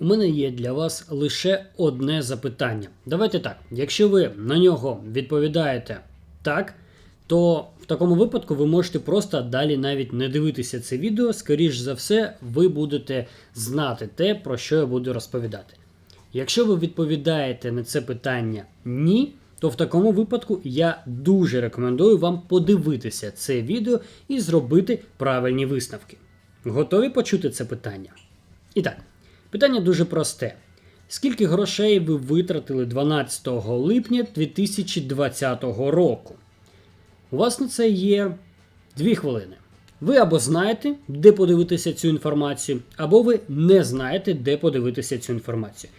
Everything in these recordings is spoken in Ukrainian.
У мене є для вас лише одне запитання. Давайте так. Якщо ви на нього відповідаєте так, то в такому випадку ви можете просто далі навіть не дивитися це відео. Скоріш за все, ви будете знати те, про що я буду розповідати. Якщо ви відповідаєте на це питання ні, то в такому випадку я дуже рекомендую вам подивитися це відео і зробити правильні висновки. Готові почути це питання? І так, питання дуже просте. Скільки грошей ви витратили 12 липня 2020 року? У вас на це є 2 хвилини. Ви або знаєте, де подивитися цю інформацію, або ви не знаєте, де подивитися цю інформацію.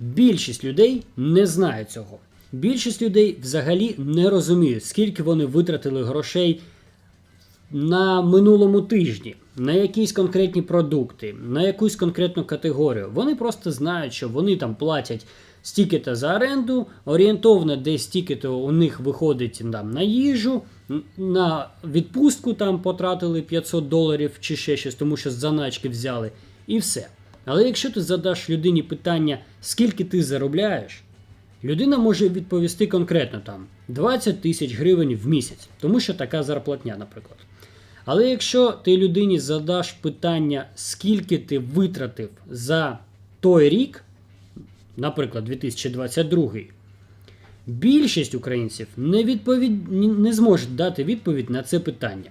Більшість людей не знає цього. Більшість людей взагалі не розуміють, скільки вони витратили грошей на минулому тижні, на якісь конкретні продукти, на якусь конкретну категорію. Вони просто знають, що вони там платять стільки-то за оренду, орієнтовно десь стільки-то у них виходить там, на їжу, на відпустку там потратили 500 доларів чи ще щось, тому що заначки взяли, і все. Але якщо ти задаш людині питання, скільки ти заробляєш, Людина може відповісти конкретно там 20 тисяч гривень в місяць, тому що така зарплатня, наприклад. Але якщо ти людині задаш питання, скільки ти витратив за той рік, наприклад, 2022, більшість українців не, відповідь, ні- не зможуть дати відповідь на це питання.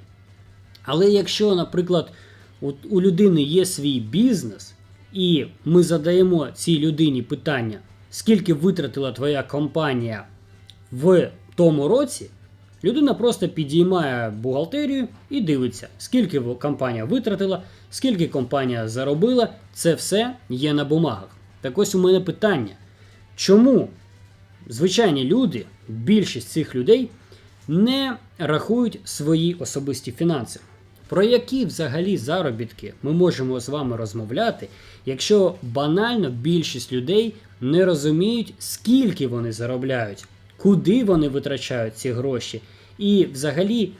Але якщо, наприклад, у людини є свій бізнес, і ми задаємо цій людині питання, скільки витратила твоя компанія в тому році, людина просто підіймає бухгалтерію і дивиться, скільки компанія витратила, скільки компанія заробила. Це все є на бумагах. Так ось у мене питання: чому звичайні люди, більшість цих людей, не рахують свої особисті фінанси. Про які взагалі заробітки ми можемо з вами розмовляти, якщо банально більшість людей не розуміють, скільки вони заробляють, куди вони витрачають ці гроші, і взагалі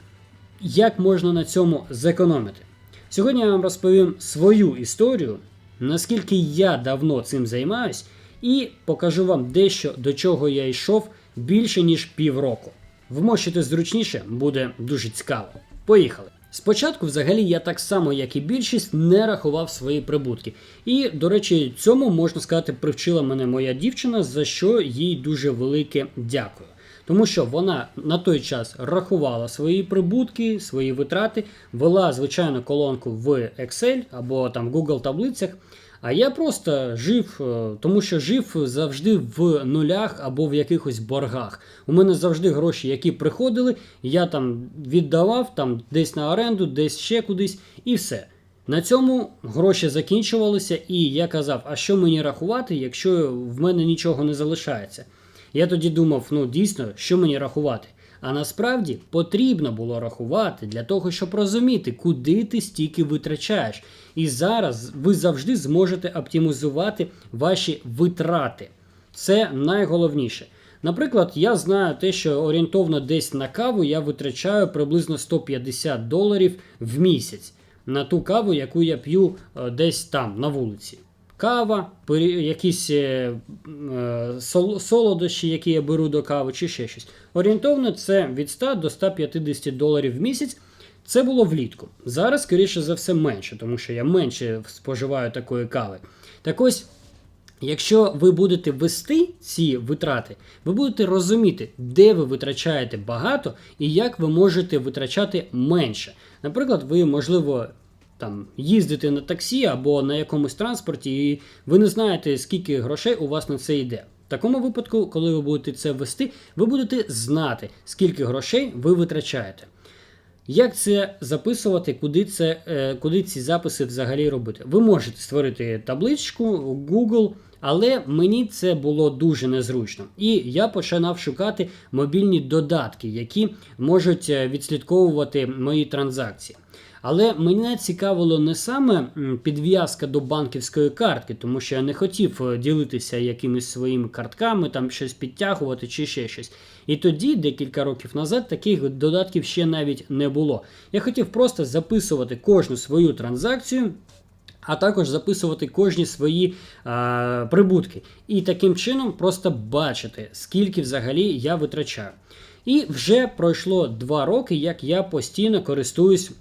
як можна на цьому зекономити. Сьогодні я вам розповім свою історію, наскільки я давно цим займаюсь, і покажу вам дещо, до чого я йшов більше ніж півроку. Вмощити зручніше буде дуже цікаво. Поїхали! Спочатку, взагалі, я так само, як і більшість, не рахував свої прибутки. І, до речі, цьому можна сказати, привчила мене моя дівчина, за що їй дуже велике дякую. Тому що вона на той час рахувала свої прибутки, свої витрати, вела звичайну колонку в Excel або там Google таблицях. А я просто жив, е, тому що жив завжди в нулях або в якихось боргах. У мене завжди гроші, які приходили, я там віддавав там десь на оренду, десь ще кудись, і все. На цьому гроші закінчувалися, і я казав, а що мені рахувати, якщо в мене нічого не залишається? Я тоді думав, ну дійсно, що мені рахувати? А насправді потрібно було рахувати для того, щоб розуміти, куди ти стільки витрачаєш. І зараз ви завжди зможете оптимізувати ваші витрати. Це найголовніше. Наприклад, я знаю те, що орієнтовно десь на каву я витрачаю приблизно 150 доларів в місяць на ту каву, яку я п'ю е, десь там на вулиці. Кава, якісь е, е, сол- солодощі, які я беру до кави, чи ще щось. Орієнтовно це від 100 до 150 доларів в місяць. Це було влітку. Зараз, скоріше за все, менше, тому що я менше споживаю такої кави. Так ось, якщо ви будете вести ці витрати, ви будете розуміти, де ви витрачаєте багато і як ви можете витрачати менше. Наприклад, ви, можливо, там їздите на таксі або на якомусь транспорті, і ви не знаєте, скільки грошей у вас на це йде. В такому випадку, коли ви будете це вести, ви будете знати, скільки грошей ви витрачаєте. Як це записувати, куди, це, е, куди ці записи взагалі робити? Ви можете створити табличку Google, але мені це було дуже незручно. І я починав шукати мобільні додатки, які можуть е, відслідковувати мої транзакції. Але мене цікавило не саме підв'язка до банківської картки, тому що я не хотів е, ділитися якимись своїми картками, там щось підтягувати чи ще щось. І тоді, декілька років назад, таких додатків ще навіть не було. Я хотів просто записувати кожну свою транзакцію а також записувати кожні свої а, прибутки. І таким чином просто бачити, скільки взагалі я витрачаю. І вже пройшло два роки, як я постійно користуюсь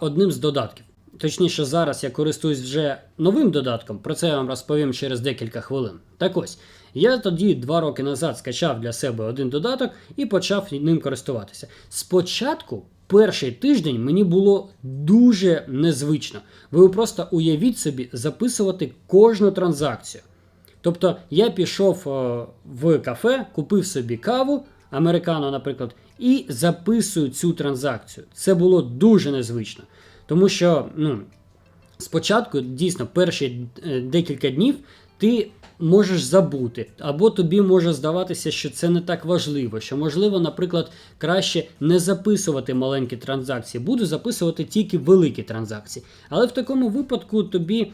одним з додатків. Точніше, зараз я користуюсь вже новим додатком, про це я вам розповім через декілька хвилин. Так ось, я тоді два роки назад скачав для себе один додаток і почав ним користуватися. Спочатку, перший тиждень мені було дуже незвично. Ви просто уявіть собі записувати кожну транзакцію. Тобто я пішов в кафе, купив собі каву, американо, наприклад, і записую цю транзакцію. Це було дуже незвично. Тому що ну, спочатку, дійсно, перші е, декілька днів ти можеш забути, або тобі може здаватися, що це не так важливо, що можливо, наприклад, краще не записувати маленькі транзакції, буду записувати тільки великі транзакції. Але в такому випадку тобі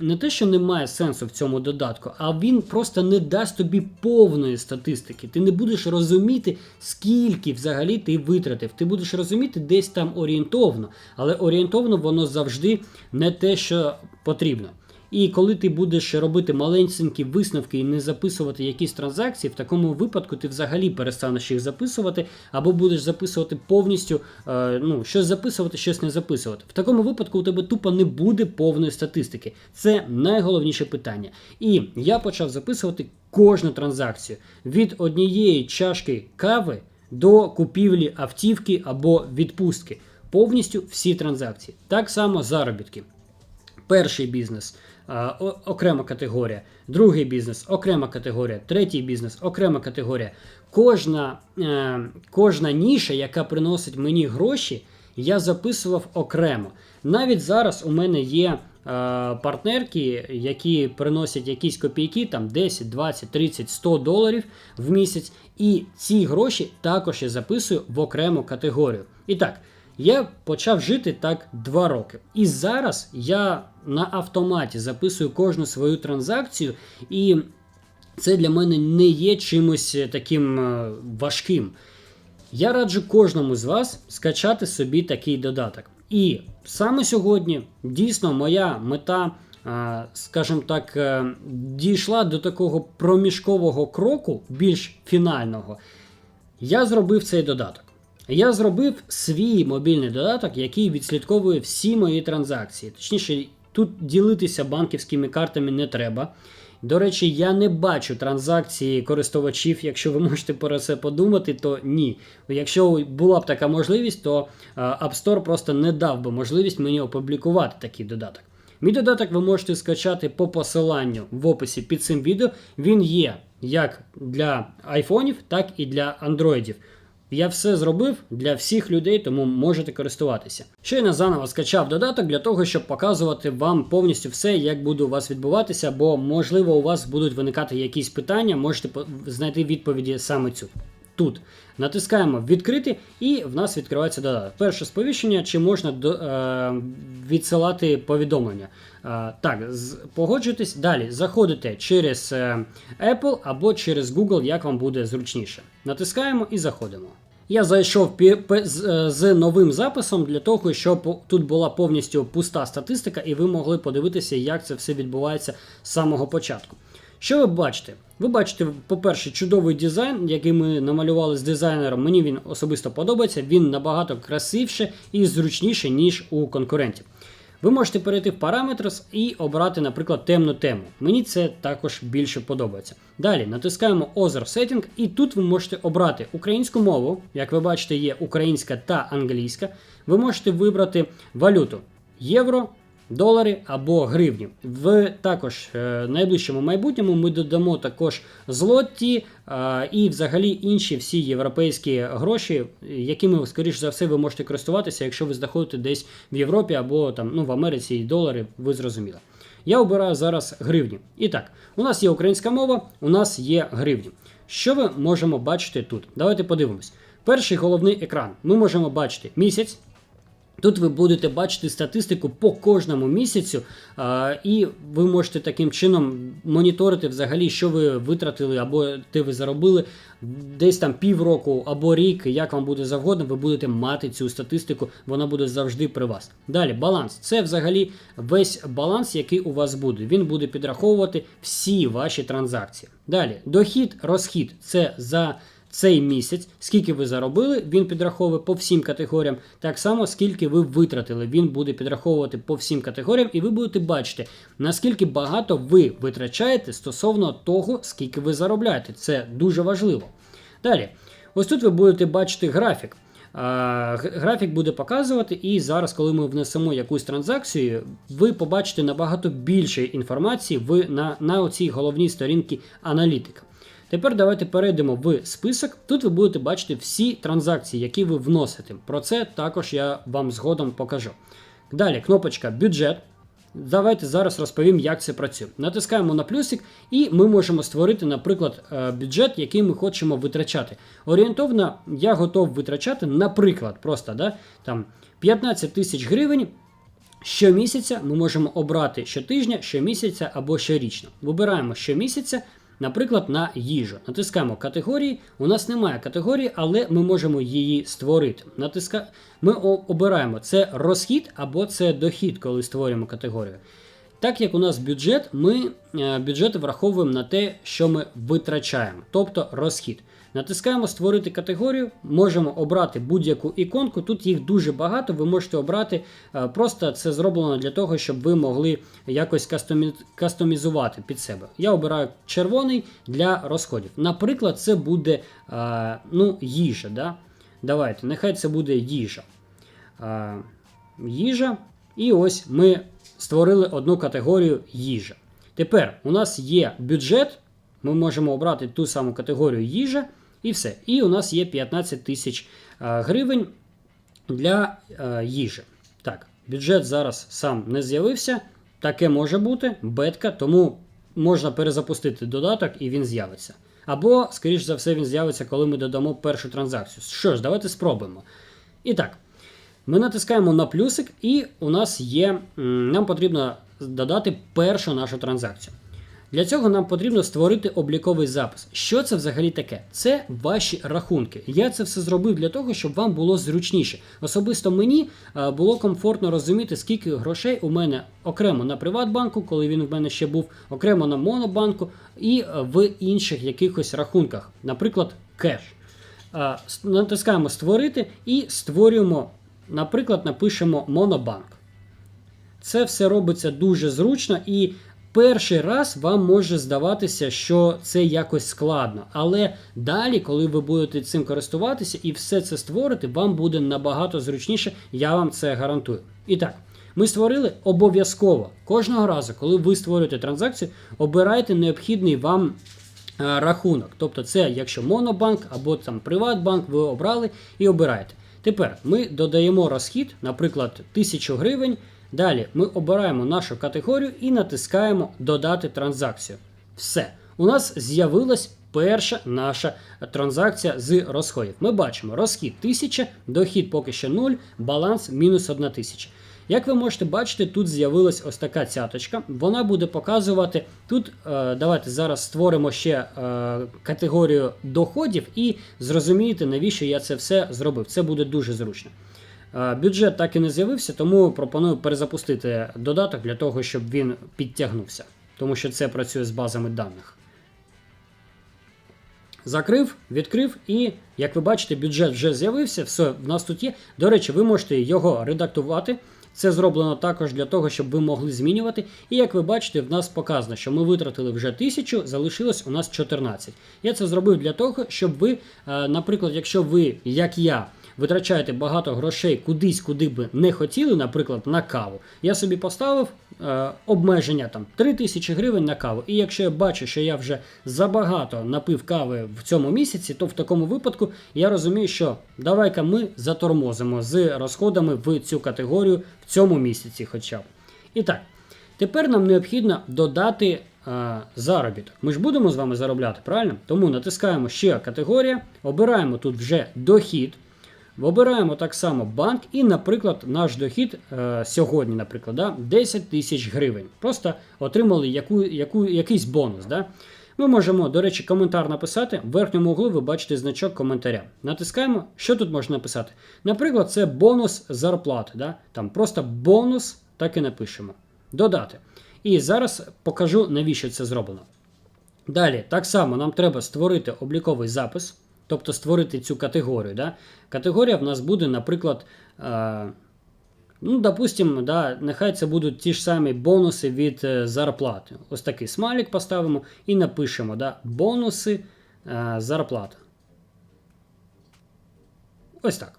не те, що немає сенсу в цьому додатку, а він просто не дасть тобі повної статистики. Ти не будеш розуміти, скільки взагалі ти витратив. Ти будеш розуміти десь там орієнтовно, але орієнтовно воно завжди не те, що потрібно. І коли ти будеш робити маленькі висновки і не записувати якісь транзакції, в такому випадку ти взагалі перестанеш їх записувати, або будеш записувати повністю, е, ну, щось записувати, щось не записувати. В такому випадку у тебе тупо не буде повної статистики. Це найголовніше питання. І я почав записувати кожну транзакцію від однієї чашки кави до купівлі автівки або відпустки. Повністю всі транзакції. Так само заробітки. Перший бізнес окрема категорія, другий бізнес окрема категорія, третій бізнес окрема категорія. Кожна, е, кожна ніша, яка приносить мені гроші, я записував окремо. Навіть зараз у мене є е, партнерки, які приносять якісь копійки, там 10, 20, 30, 100 доларів в місяць, і ці гроші також я записую в окрему категорію. І так. Я почав жити так два роки. І зараз я на автоматі записую кожну свою транзакцію, і це для мене не є чимось таким е, важким. Я раджу кожному з вас скачати собі такий додаток. І саме сьогодні дійсно моя мета, е, скажімо так, е, дійшла до такого проміжкового кроку, більш фінального. Я зробив цей додаток. Я зробив свій мобільний додаток, який відслідковує всі мої транзакції. Точніше, тут ділитися банківськими картами не треба. До речі, я не бачу транзакції користувачів. Якщо ви можете про це подумати, то ні. Якщо була б така можливість, то е, App Store просто не дав би можливість мені опублікувати такий додаток. Мій додаток ви можете скачати по посиланню в описі під цим відео. Він є як для айфонів, так і для андроїдів. Я все зробив для всіх людей, тому можете користуватися. Щойно заново скачав додаток для того, щоб показувати вам повністю все, як буде у вас відбуватися, бо можливо у вас будуть виникати якісь питання, можете знайти відповіді саме цю. Тут натискаємо відкрити, і в нас відкривається додаток. Перше сповіщення, чи можна до, е, відсилати повідомлення. Е, так, погоджуйтесь. Далі заходите через е, Apple або через Google, як вам буде зручніше. Натискаємо і заходимо. Я зайшов е, з новим записом для того, щоб тут була повністю пуста статистика, і ви могли подивитися, як це все відбувається з самого початку. Що ви бачите? Ви бачите, по-перше, чудовий дизайн, який ми намалювали з дизайнером. Мені він особисто подобається. Він набагато красивше і зручніше, ніж у конкурентів. Ви можете перейти в параметри і обрати, наприклад, темну тему. Мені це також більше подобається. Далі натискаємо Other Setting, і тут ви можете обрати українську мову. Як ви бачите, є українська та англійська. Ви можете вибрати валюту євро, долари або гривні. В також е, найближчому майбутньому ми додамо також злоті е, і взагалі інші всі європейські гроші, якими, скоріш за все, ви можете користуватися, якщо ви знаходите десь в Європі або там ну в Америці і долари, ви зрозуміли. Я обираю зараз гривні. І так, у нас є українська мова, у нас є гривні. Що ми можемо бачити тут? Давайте подивимось. Перший головний екран. Ми можемо бачити місяць, Тут ви будете бачити статистику по кожному місяцю, і ви можете таким чином моніторити взагалі, що ви витратили або де ви заробили десь там півроку або рік, як вам буде завгодно, ви будете мати цю статистику, вона буде завжди при вас. Далі баланс. Це взагалі весь баланс, який у вас буде. Він буде підраховувати всі ваші транзакції. Далі дохід, розхід це за цей місяць, скільки ви заробили, він підраховує по всім категоріям. Так само, скільки ви витратили, він буде підраховувати по всім категоріям, і ви будете бачити, наскільки багато ви витрачаєте стосовно того, скільки ви заробляєте. Це дуже важливо. Далі, ось тут ви будете бачити графік. Графік буде показувати, і зараз, коли ми внесемо якусь транзакцію, ви побачите набагато більше інформації в, на, на оцій головній сторінці аналітика. Тепер давайте перейдемо в список. Тут ви будете бачити всі транзакції, які ви вносите. Про це також я вам згодом покажу. Далі, кнопочка бюджет. Давайте зараз розповім, як це працює. Натискаємо на плюсик, і ми можемо створити, наприклад, е, бюджет, який ми хочемо витрачати. Орієнтовно я готов витрачати, наприклад, просто да, там 15 тисяч гривень. Щомісяця ми можемо обрати щотижня, щомісяця або щорічно. Вибираємо щомісяця, наприклад, на їжу. Натискаємо категорії. У нас немає категорії, але ми можемо її створити. Натиска... Ми обираємо це розхід або це дохід, коли створюємо категорію. Так як у нас бюджет, ми е, бюджет враховуємо на те, що ми витрачаємо, тобто розхід. Натискаємо Створити категорію, можемо обрати будь-яку іконку. Тут їх дуже багато, ви можете обрати. е, Просто це зроблено для того, щоб ви могли якось кастомі- кастомізувати під себе. Я обираю червоний для розходів. Наприклад, це буде е, ну, їжа. Да? Давайте, нехай це буде їжа. Їжа. І ось ми створили одну категорію їжа. Тепер у нас є бюджет. Ми можемо обрати ту саму категорію їжа, і все. І у нас є 15 тисяч е, гривень для е, їжі. Так, бюджет зараз сам не з'явився. Таке може бути, бетка, тому можна перезапустити додаток і він з'явиться. Або, скоріш за все, він з'явиться, коли ми додамо першу транзакцію. Що ж, давайте спробуємо. І так, ми натискаємо на плюсик, і у нас є. Нам потрібно додати першу нашу транзакцію. Для цього нам потрібно створити обліковий запис. Що це взагалі таке? Це ваші рахунки. Я це все зробив для того, щоб вам було зручніше. Особисто мені е, було комфортно розуміти, скільки грошей у мене окремо на Приватбанку, коли він в мене ще був, окремо на Монобанку і е, в інших якихось рахунках, наприклад, кеш. Е, Натискаємо створити і створюємо, наприклад, напишемо Монобанк. Це все робиться дуже зручно і перший раз вам може здаватися, що це якось складно. Але далі, коли ви будете цим користуватися і все це створити, вам буде набагато зручніше, я вам це гарантую. І так. Ми створили обов'язково кожного разу, коли ви створюєте транзакцію, обирайте необхідний вам е, рахунок. Тобто, це якщо Монобанк або там Приватбанк, ви обрали і обираєте. Тепер ми додаємо розхід, наприклад, 1000 гривень. Далі ми обираємо нашу категорію і натискаємо Додати транзакцію. Все. У нас з'явилась перша наша транзакція з розходів. Ми бачимо розхід 1000, дохід поки що 0, баланс мінус 1000. Як ви можете бачити, тут з'явилась ось така цяточка. Вона буде показувати тут. Е, давайте зараз створимо ще е, категорію доходів і зрозумієте, навіщо я це все зробив. Це буде дуже зручно. Е, Бюджет так і не з'явився, тому пропоную перезапустити додаток для того, щоб він підтягнувся, тому що це працює з базами даних. Закрив, відкрив, і як ви бачите, бюджет вже з'явився. Все в нас тут є. До речі, ви можете його редактувати. Це зроблено також для того, щоб ви могли змінювати. І як ви бачите, в нас показано, що ми витратили вже 1000, залишилось у нас 14. Я це зробив для того, щоб ви, е, наприклад, якщо ви, як я, витрачаєте багато грошей кудись, куди би не хотіли, наприклад, на каву. Я собі поставив е, обмеження там 3 тисячі гривень на каву. І якщо я бачу, що я вже забагато напив кави в цьому місяці, то в такому випадку я розумію, що давай-ка ми затормозимо з розходами в цю категорію в цьому місяці, хоча б. І так, тепер нам необхідно додати. е, Заробіток. Ми ж будемо з вами заробляти, правильно? Тому натискаємо ще категорія, обираємо тут вже дохід. Вибираємо так само банк, і, наприклад, наш дохід е, сьогодні, наприклад, да, 10 тисяч гривень. Просто отримали яку, яку, якийсь бонус. Да? Ми можемо, до речі, коментар написати. В верхньому углу ви бачите значок коментаря. Натискаємо, що тут можна написати. Наприклад, це бонус зарплати. Да? Там просто бонус, так і напишемо. Додати. І зараз покажу, навіщо це зроблено. Далі, так само нам треба створити обліковий запис, тобто створити цю категорію. Да? Категорія в нас буде, наприклад, е, ну, допустимо, да, нехай це будуть ті ж самі бонуси від е, зарплати. Ось такий смайлик поставимо і напишемо да, бонуси е, зарплати. Ось так.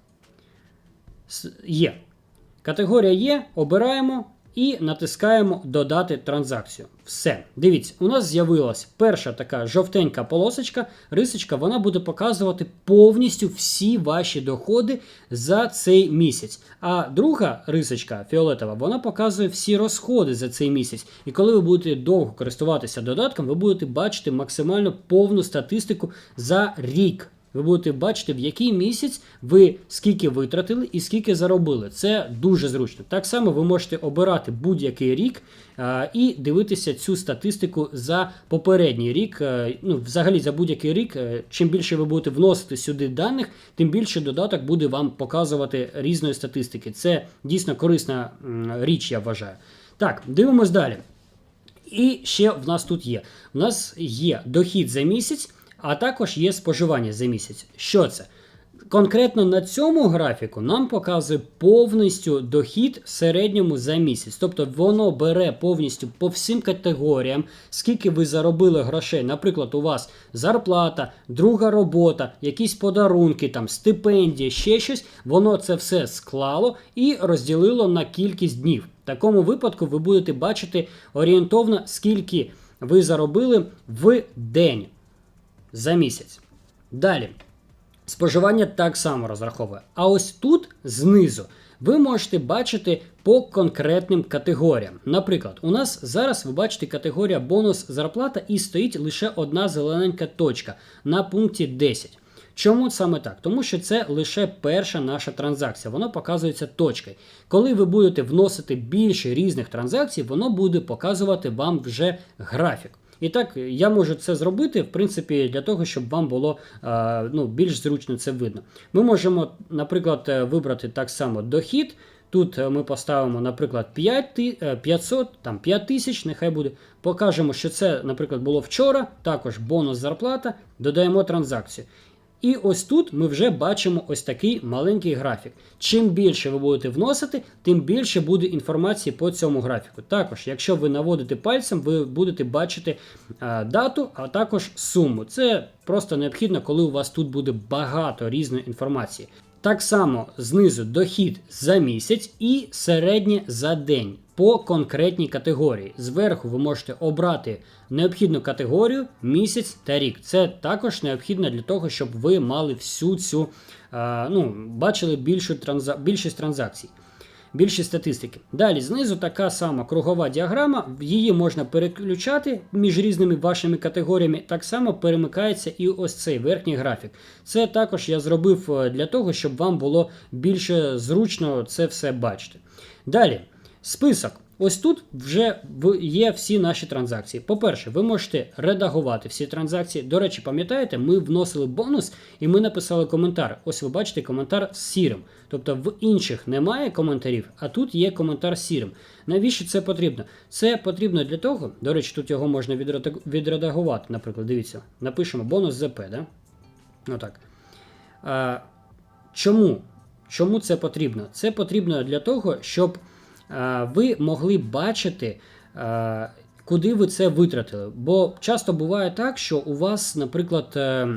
Є. Категорія є, обираємо і натискаємо Додати транзакцію. Все. Дивіться, у нас з'явилась перша така жовтенька полосочка, рисочка, вона буде показувати повністю всі ваші доходи за цей місяць. А друга рисочка фіолетова, вона показує всі розходи за цей місяць. І коли ви будете довго користуватися додатком, ви будете бачити максимально повну статистику за рік. Ви будете бачити, в який місяць ви скільки витратили і скільки заробили. Це дуже зручно. Так само ви можете обирати будь-який рік і дивитися цю статистику за попередній рік. Е, Ну, взагалі, за будь-який рік. е, Чим більше ви будете вносити сюди даних, тим більше додаток буде вам показувати різної статистики. Це дійсно корисна річ, я вважаю. Так, дивимось далі. І ще в нас тут є. У нас є дохід за місяць, а також є споживання за місяць. Що це? Конкретно на цьому графіку нам показує повністю дохід в середньому за місяць. Тобто воно бере повністю по всім категоріям, скільки ви заробили грошей. Наприклад, у вас зарплата, друга робота, якісь подарунки, там стипендії, ще щось. Воно це все склало і розділило на кількість днів. В такому випадку ви будете бачити орієнтовно, скільки ви заробили в день за місяць. Далі. Споживання так само розраховує. А ось тут знизу ви можете бачити по конкретним категоріям. Наприклад, у нас зараз ви бачите категорія бонус зарплата і стоїть лише одна зелененька точка на пункті 10. Чому саме так? Тому що це лише перша наша транзакція, воно показується точкою. Коли ви будете вносити більше різних транзакцій, воно буде показувати вам вже графік. І так, я можу це зробити, в принципі, для того, щоб вам було е, ну, більш зручно це видно. Ми можемо, наприклад, е, вибрати так само дохід. Тут е, ми поставимо, наприклад, 5, е, 500, там 5 тисяч, нехай буде. Покажемо, що це, наприклад, було вчора, також бонус зарплата, додаємо транзакцію. І ось тут ми вже бачимо ось такий маленький графік. Чим більше ви будете вносити, тим більше буде інформації по цьому графіку. Також, якщо ви наводите пальцем, ви будете бачити а, дату, а також суму. Це просто необхідно, коли у вас тут буде багато різної інформації. Так само знизу дохід за місяць і середнє за день по конкретній категорії. Зверху ви можете обрати необхідну категорію, місяць та рік. Це також необхідно для того, щоб ви мали всю цю е, ну, бачили більшу транза... більшість транзакцій. Більшість статистики. Далі знизу така сама кругова діаграма, її можна переключати між різними вашими категоріями. Так само перемикається і ось цей верхній графік. Це також я зробив е, для того, щоб вам було більше зручно це все бачити. Далі, список. Ось тут вже є всі наші транзакції. По-перше, ви можете редагувати всі транзакції. До речі, пам'ятаєте, ми вносили бонус і ми написали коментар. Ось ви бачите коментар з сірим. Тобто в інших немає коментарів, а тут є коментар з сірим. Навіщо це потрібно? Це потрібно для того, до речі, тут його можна відредагувати. Наприклад, дивіться, напишемо бонус ЗП, да? Отак. А, чому? Чому це потрібно? Це потрібно для того, щоб ви могли бачити, куди ви це витратили. Бо часто буває так, що у вас, наприклад, е,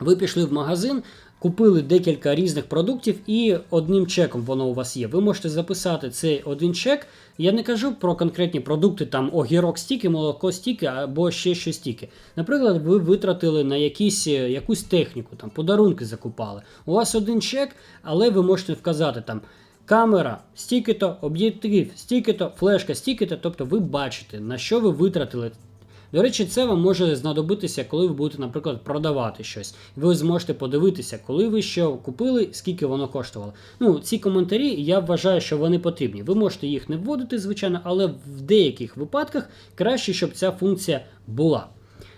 ви пішли в магазин, купили декілька різних продуктів, і одним чеком воно у вас є. Ви можете записати цей один чек. Я не кажу про конкретні продукти, там огірок стільки, молоко стільки або ще щось стільки. Наприклад, ви витратили на якісь, е, якусь техніку, там подарунки закупали. У вас один чек, але ви можете вказати там. Камера стільки-то, об'єктив стільки-то, флешка стільки-то, тобто ви бачите, на що ви витратили До речі, це вам може знадобитися, коли ви будете, наприклад, продавати щось. Ви зможете подивитися, коли ви що купили, скільки воно коштувало. Ну, ці коментарі я вважаю, що вони потрібні. Ви можете їх не вводити, звичайно, але в деяких випадках краще, щоб ця функція була.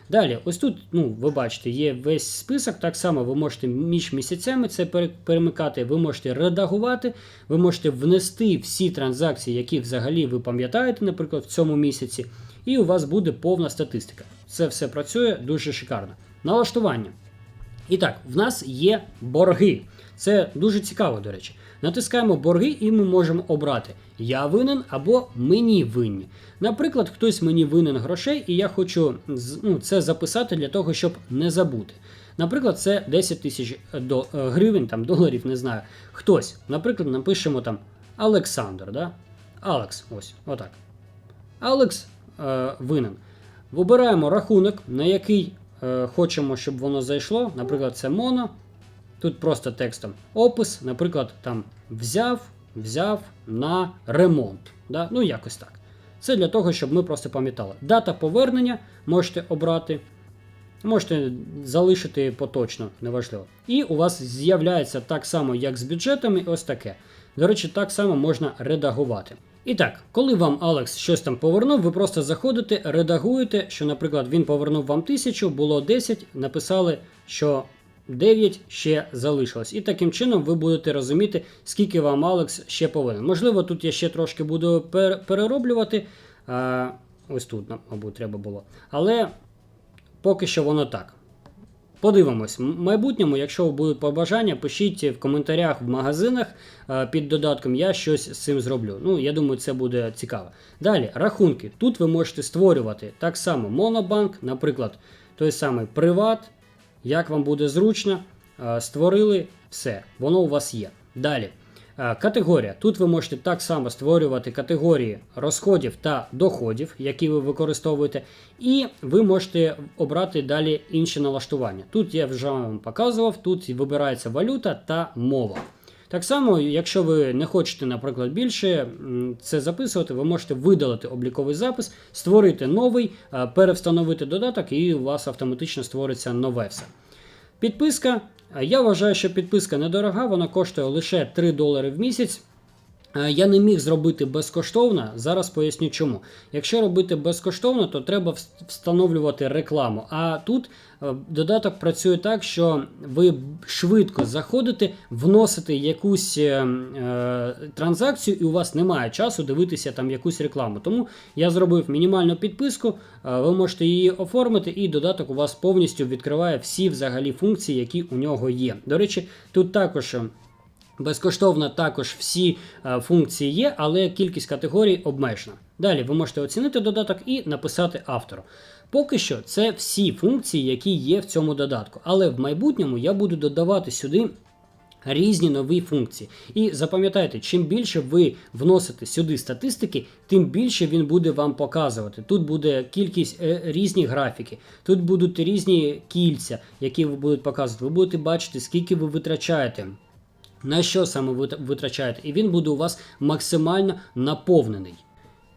Далі, ось тут, ну, ви бачите, є весь список. Так само ви можете між місяцями це перемикати, ви можете редагувати, ви можете внести всі транзакції, які взагалі ви пам'ятаєте, наприклад, в цьому місяці, і у вас буде повна статистика. Це все працює дуже шикарно. Налаштування. І так, в нас є борги. Це дуже цікаво, до речі. Натискаємо борги, і ми можемо обрати я винен або мені винні. Наприклад, хтось мені винен грошей, і я хочу ну, це записати для того, щоб не забути. Наприклад, це 10 тисяч е, гривень, там, доларів, не знаю. Хтось, наприклад, напишемо там Олександр, да? Алекс, ось, отак. Алекс е, винен. Вибираємо рахунок, на який е, хочемо, щоб воно зайшло. Наприклад, це моно. Тут просто текстом опис, наприклад, там взяв, взяв на ремонт. Да? Ну, якось так. Це для того, щоб ми просто пам'ятали. Дата повернення можете обрати. Можете залишити поточно, неважливо. І у вас з'являється так само, як з бюджетами, ось таке. До речі, так само можна редагувати. І так, коли вам Алекс щось там повернув, ви просто заходите, редагуєте, що, наприклад, він повернув вам 1000, було 10, написали, що 9 ще залишилось. І таким чином ви будете розуміти, скільки вам Алекс ще повинен. Можливо, тут я ще трошки буду пер- перероблювати. А, ось тут, мабуть, треба було. Але поки що воно так. Подивимось. В майбутньому, якщо будуть побажання, пишіть в коментарях в магазинах під додатком, я щось з цим зроблю. Ну, я думаю, це буде цікаво. Далі, рахунки. Тут ви можете створювати так само Монобанк, наприклад, той самий Приват, як вам буде зручно, е, створили все, воно у вас є. Далі. Е, Категорія. Тут ви можете так само створювати категорії розходів та доходів, які ви використовуєте, і ви можете обрати далі інші налаштування. Тут я вже вам показував, тут вибирається валюта та мова. Так само, якщо ви не хочете, наприклад, більше це записувати, ви можете видалити обліковий запис, створити новий, е, перевстановити додаток, і у вас автоматично створиться нове все. Підписка. Е, Я вважаю, що підписка недорога, вона коштує лише 3 долари в місяць. Е, Я не міг зробити безкоштовно. Зараз поясню чому. Якщо робити безкоштовно, то треба встановлювати рекламу. А тут е, додаток працює так, що ви швидко заходите, вносите якусь е, е, транзакцію, і у вас немає часу дивитися там якусь рекламу. Тому я зробив мінімальну підписку, ви можете її оформити, і додаток у вас повністю відкриває всі взагалі функції, які у нього є. До речі, тут також. Безкоштовно також всі е, функції є, але кількість категорій обмежена. Далі ви можете оцінити додаток і написати автору. Поки що це всі функції, які є в цьому додатку. Але в майбутньому я буду додавати сюди різні нові функції. І запам'ятайте, чим більше ви вносите сюди статистики, тим більше він буде вам показувати. Тут буде кількість е, різні графіки, тут будуть різні кільця, які ви будуть показувати. Ви будете бачити, скільки ви витрачаєте. На що саме ви витрачаєте, і він буде у вас максимально наповнений.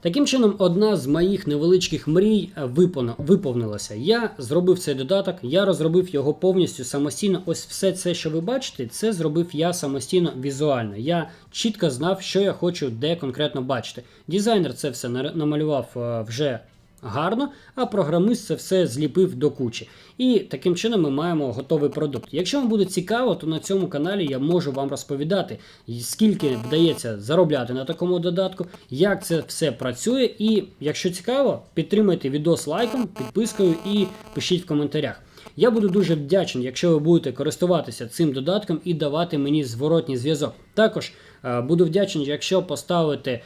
Таким чином, одна з моїх невеличких мрій е, виповнилася. Я зробив цей додаток, я розробив його повністю самостійно. Ось все це, що ви бачите, це зробив я самостійно візуально. Я чітко знав, що я хочу де конкретно бачити. Дизайнер це все намалював е, вже гарно, а програмист це все зліпив до кучі. І таким чином ми маємо готовий продукт. Якщо вам буде цікаво, то на цьому каналі я можу вам розповідати, скільки вдається заробляти на такому додатку, як це все працює. І якщо цікаво, підтримайте відос лайком, підпискою і пишіть в коментарях. Я буду дуже вдячний, якщо ви будете користуватися цим додатком і давати мені зворотній зв'язок. Також е, буду вдячний, якщо поставите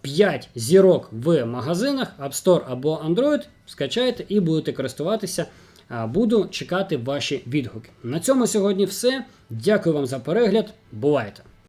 5 зірок в магазинах App Store або Android, скачайте і будете користуватися. Е, Буду чекати ваші відгуки. На цьому сьогодні все. Дякую вам за перегляд. Бувайте!